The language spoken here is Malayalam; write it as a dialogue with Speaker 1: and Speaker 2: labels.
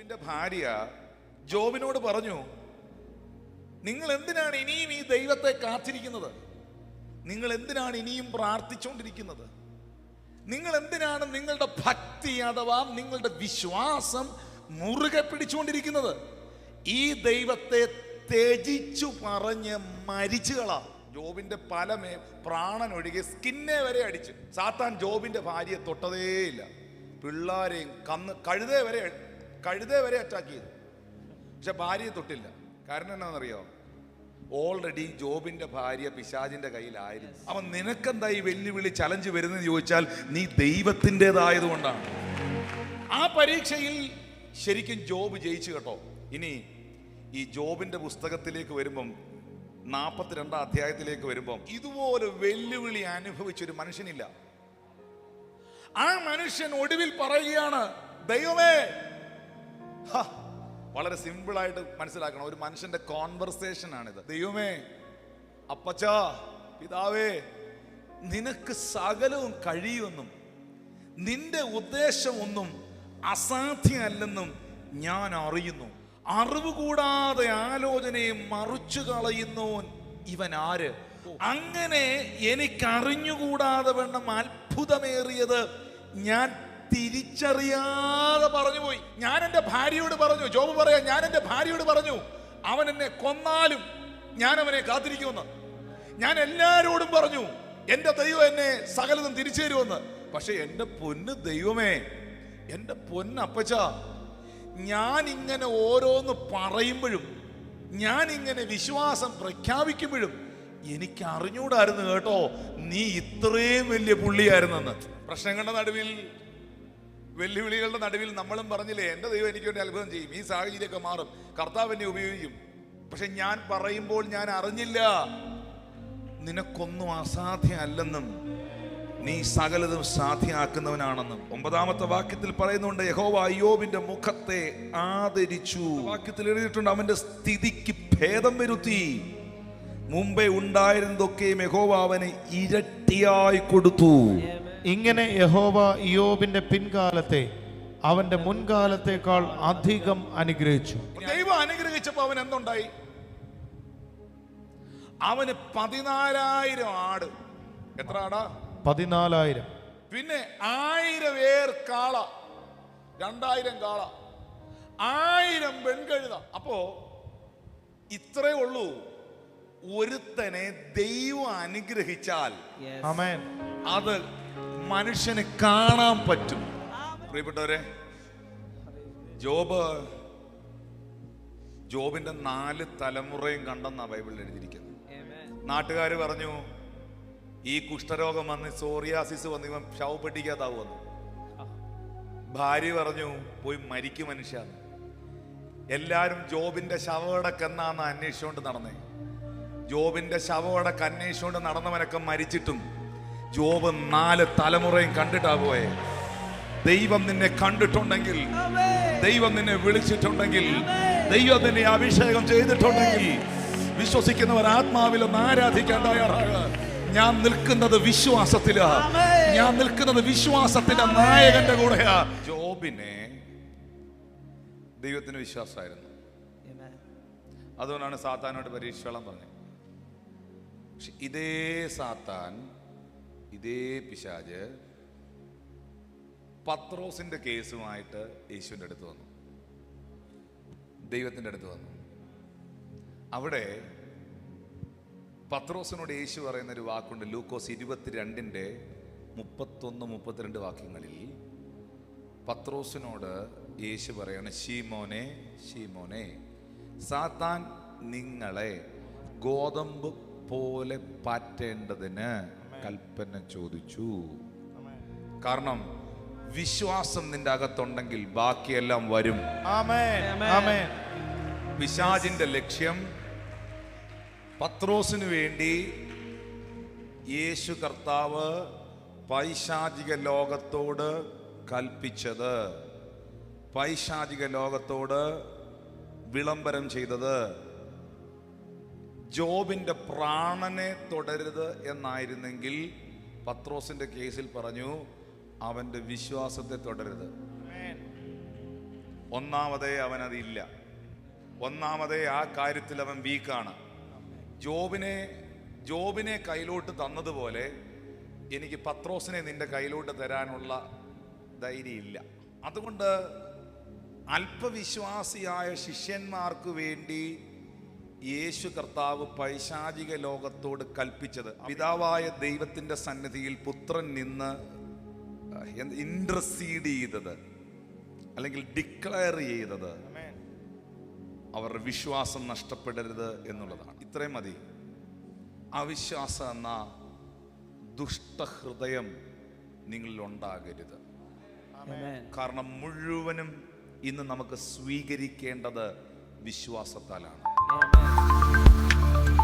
Speaker 1: ജോബിന്റെ ഭാര്യ ജോബിനോട് പറഞ്ഞു നിങ്ങൾ എന്തിനാണ് ഇനിയും ഈ ദൈവത്തെ കാത്തിരിക്കുന്നത്? നിങ്ങൾ എന്തിനാണ് ഇനിയും പ്രാർത്ഥിച്ചുകൊണ്ടിരിക്കുന്നത്? നിങ്ങൾ എന്തിനാണ് നിങ്ങളുടെ ഭക്തി അഥവാ നിങ്ങളുടെ വിശ്വാസം മുറുകെ പിടിച്ചുകൊണ്ടിരിക്കുന്നത്? ഈ ദൈവത്തെ ത്യജിച്ചു പറഞ്ഞ് മരിച്ചുകളാ ജോബിന്റെ പലമേ പ്രാണൻ ഒഴികെ സ്കിന്നെ വരെ അടിച്ച്. സാത്താൻ ജോബിന്റെ ഭാര്യയെ തൊട്ടതേയില്ല. പിള്ളാരെയും കന്ന് കഴുതേ വരെ കഴുതേ വരെ അറ്റാക്ക് ചെയ്തു. പക്ഷെ ഭാര്യയെ തൊട്ടില്ല. കാരണം എന്നാണെന്നറിയോ ഓൾറെഡി ജോബിന്റെ ഭാര്യ പിശാജിന്റെ കയ്യിലായിരുന്നു. അവൻ നിനക്കെന്താ ഈ വെല്ലുവിളി ചലഞ്ച് വരുന്നത് ചോദിച്ചാൽ നീ ദൈവത്തിന്റെതായതുകൊണ്ടാണ്. ആ പരീക്ഷയിൽ ശരിക്കും ജോബ് ജയിച്ചു കേട്ടോ. ഇനി ഈ ജോബിന്റെ പുസ്തകത്തിലേക്ക് വരുമ്പം നാൽപ്പത്തിരണ്ടാം അധ്യായത്തിലേക്ക് വരുമ്പം ഇതുപോലെ വെല്ലുവിളി അനുഭവിച്ചൊരു മനുഷ്യനില്ല. ആ മനുഷ്യൻ ഒടുവിൽ പറയുകയാണ് ദൈവമേ വളരെ സിമ്പിൾ ആയിട്ട് മനസ്സിലാക്കണം. ഒരു മനുഷ്യന്റെ കോൺവെർസേഷൻ ആണിത്. ദൈവമേ അപ്പച്ച പിതാവേ നിനക്ക് സകലവും കഴിയുമെന്നും നിന്റെ ഉദ്ദേശമൊന്നും അസാധ്യമല്ലെന്നും ഞാൻ അറിയുന്നു. അറിവ് കൂടാതെ ആലോചനയെ മറിച്ചു കളയുന്നവൻ ഇവൻ ആര്? അങ്ങനെ എനിക്കറിഞ്ഞുകൂടാതെ വേണം അത്ഭുതമേറിയത് ഞാൻ തിരിച്ചറിയാതെ പറഞ്ഞു ഞാൻ എന്റെ ഭാര്യയോട് പറഞ്ഞു ജോബ് പറയാ ഞാൻ എന്റെ ഭാര്യയോട് പറഞ്ഞു അവൻ എന്നെ കൊന്നാലും ഞാൻ അവനെ കാത്തിരിക്കുമെന്ന്. ഞാൻ എല്ലാരോടും പറഞ്ഞു എന്റെ ദൈവം എന്നെ സകലതും തിരിച്ചു തരുമെന്ന്. പക്ഷെ എന്റെ പൊന്ന് ദൈവമേ എന്റെ പൊന്നപ്പച്ച ഞാൻ ഇങ്ങനെ ഓരോന്ന് പറയുമ്പോഴും ഞാൻ ഇങ്ങനെ വിശ്വാസം പ്രഖ്യാപിക്കുമ്പോഴും എനിക്ക് അറിഞ്ഞൂടായിരുന്നു കേട്ടോ നീ ഇത്രയും വലിയ പുള്ളിയായിരുന്നെന്ന്. പ്രശ്നങ്ങളുടെ നടുവിൽ വെല്ലുവിളികളുടെ നടുവിൽ നമ്മളും പറഞ്ഞില്ലേ എന്റെ ദൈവം എനിക്ക് വേണ്ടി അത്ഭുതം ചെയ്യും. ഈ സാഹചര്യമൊക്കെ മാറും. കർത്താവ് എന്നെ ഉപയോഗിക്കും. പക്ഷെ ഞാൻ പറയുമ്പോൾ ഞാൻ അറിഞ്ഞില്ല. നിനക്കൊന്നും അസാധ്യമല്ലെന്നും നീ സകലതും സാധ്യമാക്കുന്നവനാണെന്നും. ഒമ്പതാമത്തെ വാക്യത്തിൽ പറയുന്നുണ്ട് യഹോവ അയ്യോബിന്റെ മുഖത്തെ ആദരിച്ചു. വാക്യത്തിൽ എഴുതിയിട്ടുണ്ട് അവന്റെ സ്ഥിതിക്ക് ഭേദം വരുത്തി. മുമ്പേ ഉണ്ടായിരുന്നതൊക്കെയും യഹോവ അവന് ഇരട്ടിയായി കൊടുത്തു.
Speaker 2: ഇങ്ങനെ യഹോവ ഇയോബിന്റെ പിൻകാലത്തെ അവന്റെ മുൻകാലത്തേക്കാൾ അധികം അനുഗ്രഹിച്ചു.
Speaker 1: ദൈവം അനുഗ്രഹിച്ചപ്പോ അവൻ എന്തുണ്ടായി? അവന് പതിനാലായിരം ആട്. എത്ര ആടാ?
Speaker 2: പതിനാലായിരം.
Speaker 1: പിന്നെ ആയിരം ഏർ കാള. രണ്ടായിരം കാള. ആയിരം പെൺകഴുത അപ്പോ ഇത്രേ ഉള്ളൂ. ഒരുത്തനെ ദൈവം അനുഗ്രഹിച്ചാൽ അത് മനുഷ്യന് കാണാൻ പറ്റും. പ്രിയപ്പെട്ടവരെ ജോബ് ജോബിന്റെ നാല് തലമുറയും കണ്ടെന്നാ ബൈബിൾ എഴുതിയിരിക്കുന്നത്. നാട്ടുകാർ പറഞ്ഞു ഈ കുഷ്ഠരോഗം വന്ന് സോറിയാസിസ് വന്ന് ഇവൻ ശവപ്പെട്ടിക്കാതാവുമെന്ന് ഭാര്യ പറഞ്ഞു പോയി മരിക്കും മനുഷ്യ. എല്ലാരും ജോബിന്റെ ശവടക്കെന്നാന്ന് അന്വേഷിച്ചുകൊണ്ട് നടന്നേ. ജോബിന്റെ ശവടക്ക് അന്വേഷിച്ചുകൊണ്ട് നടന്നവനൊക്കെ മരിച്ചിട്ടും ജോബ് നാല് തലമുറയും കണ്ടിട്ടാ പോയെ. ദൈവം നിന്നെ കണ്ടിട്ടുണ്ടെങ്കിൽ ദൈവം നിന്നെ വിളിച്ചിട്ടുണ്ടെങ്കിൽ ദൈവം നിന്നെ അഭിഷേകം ചെയ്തിട്ടുണ്ടെങ്കിൽ വിശ്വസിക്കുന്നവർ ആത്മാവിൽ ഒന്ന് ആരാധിക്കാൻ തയ്യാറാകുക ഞാൻ നിൽക്കുന്നത് വിശ്വാസത്തിലാ. ഞാൻ നിൽക്കുന്നത് വിശ്വാസത്തിന്റെ നായകന്റെ കൂടെയാ. ജോബിനെ ദൈവത്തിന് വിശ്വാസമായിരുന്നു. അതുകൊണ്ടാണ് സാത്താനോട് പരീക്ഷകളും പറഞ്ഞത്. പക്ഷെ ഇതേ സാത്താൻ ഇതേ പിശാജ് പത്രോസിന്റെ കേസുമായിട്ട് യേശുവിന്റെ അടുത്ത് വന്നു. ദൈവത്തിന്റെ അടുത്ത് വന്നു. അവിടെ പത്രോസിനോട് യേശു പറയുന്ന ഒരു വാക്കുണ്ട്. ലൂക്കോസ് ഇരുപത്തിരണ്ടിന്റെ മുപ്പത്തൊന്ന് മുപ്പത്തിരണ്ട് വാക്യങ്ങളിൽ പത്രോസിനോട് യേശു പറയാണ് ഷീമോനെ ഷീമോനെ സാത്താൻ നിങ്ങളെ ഗോതമ്പ് പോലെ പാറ്റേണ്ടതിന് കൽപ്പന ചോദിച്ചു. കാരണം വിശ്വാസം നിന്റെ അകത്തുണ്ടെങ്കിൽ ബാക്കിയെല്ലാം വരും. പിശാജിന്റെ ലക്ഷ്യം പത്രോസിനു വേണ്ടി യേശു കർത്താവ് പൈശാചിക ലോകത്തോട് കൽപ്പിച്ചത് പൈശാചിക ലോകത്തോട് വിളംബരം ചെയ്തത്. ജോബിന്റെ പ്രാണനെ തുടരുത് എന്നായിരുന്നെങ്കിൽ പത്രോസിന്റെ കേസിൽ പറഞ്ഞു അവന്റെ വിശ്വാസത്തെ തുടരുത് ഒന്നാമതേ അവനതില്ല ഒന്നാമതേ ആ കാര്യത്തിൽ അവൻ വീക്കാണ്. ജോബിനെ ജോബിനെ കയ്യിലോട്ട് തന്നതുപോലെ എനിക്ക് പത്രോസിനെ നിന്റെ കയ്യിലോട്ട് തരാനുള്ള ധൈര്യമില്ല. അതുകൊണ്ട് അല്പവിശ്വാസിയായ ശിഷ്യന്മാർക്ക് വേണ്ടി യേശു കർത്താവ് പൈശാചിക ലോകത്തോട് കൽപ്പിച്ചത്. പിതാവായ ദൈവത്തിന്റെ സന്നിധിയിൽ പുത്രൻ നിന്ന് ഇൻട്രസീഡ് ചെയ്തത് അല്ലെങ്കിൽ ഡിക്ലെയർ ചെയ്തത്.
Speaker 2: അവർ
Speaker 1: അവരുടെ വിശ്വാസം നഷ്ടപ്പെടരുത് എന്നുള്ളതാണ്. ഇത്രയും മതി. അവിശ്വാസം എന്ന ദുഷ്ടഹൃദയം നിങ്ങളിൽ ഉണ്ടാകരുത്. കാരണം മുഴുവനും ഇന്ന് നമുക്ക് സ്വീകരിക്കേണ്ടത് വിശ്വാസത്താലാണ്.
Speaker 3: Oh, Amen.